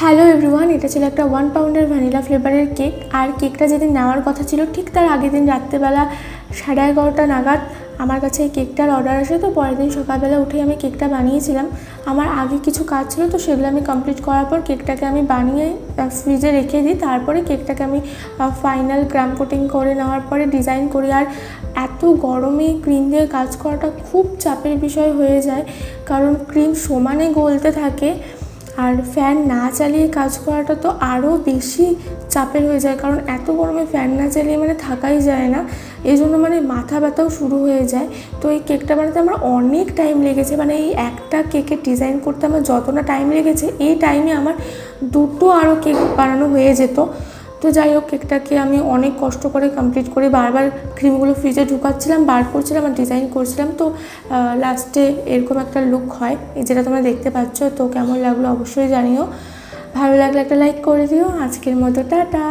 Hello everyone এটা ছিল একটা ওয়ান পাউন্ডের ভ্যানিলা ফ্লেভারের কেক আর কেকটা যেদিন নেওয়ার কথা ছিল, ঠিক তার আগের দিন রাত্রেবেলা সাড়ে এগারোটা নাগাদ আমার কাছে এই কেকটার অর্ডার আসে। তো পরের দিন সকালবেলা উঠেই আমি কেকটা বানিয়েছিলাম। আমার আগে কিছু কাজ ছিল, তো সেগুলো আমি কমপ্লিট করার পর কেকটাকে আমি বানিয়ে ফ্রিজে রেখে দিই। তারপরে কেকটাকে আমি ফাইনাল গ্রাম কোটিং করে নেওয়ার পরে ডিজাইন করি। আর এত গরমে ক্রিম দিয়ে কাজ করাটা খুব চাপের বিষয় হয়ে যায়। কারণ ক্রিম সমানে গলতে থাকে। আর ফ্যান না চালিয়ে কাজ করাটা তো আরও বেশি চাপের হয়ে যায়। কারণ এত গরমে ফ্যান না চালিয়ে মানে থাকাই যায় না। এই জন্য মানে মাথা ব্যথাও শুরু হয়ে যায়। তো এই কেকটা বানাতে আমার অনেক টাইম লেগেছে। মানে এই একটা কেকের ডিজাইন করতে আমার যতটা টাইম লেগেছে, এই টাইমে আমার দুটো আরও কেক বানানো হয়ে যেত। তো যাই হোক, কেকটাকে আমি অনেক কষ্ট করে কমপ্লিট করে। বারবার ক্রিমগুলো ফ্রিজে ঢুকাচ্ছিলাম, বার করছিলাম আর ডিজাইন করছিলাম। তো লাস্টে এরকম একটা লুক হয়, এই যেটা তোমরা দেখতে পাচ্ছ। তো কেমন লাগল অবশ্যই জানিও। ভালো লাগলে একটা লাইক করে দিও। আজকের মতো, টাটা!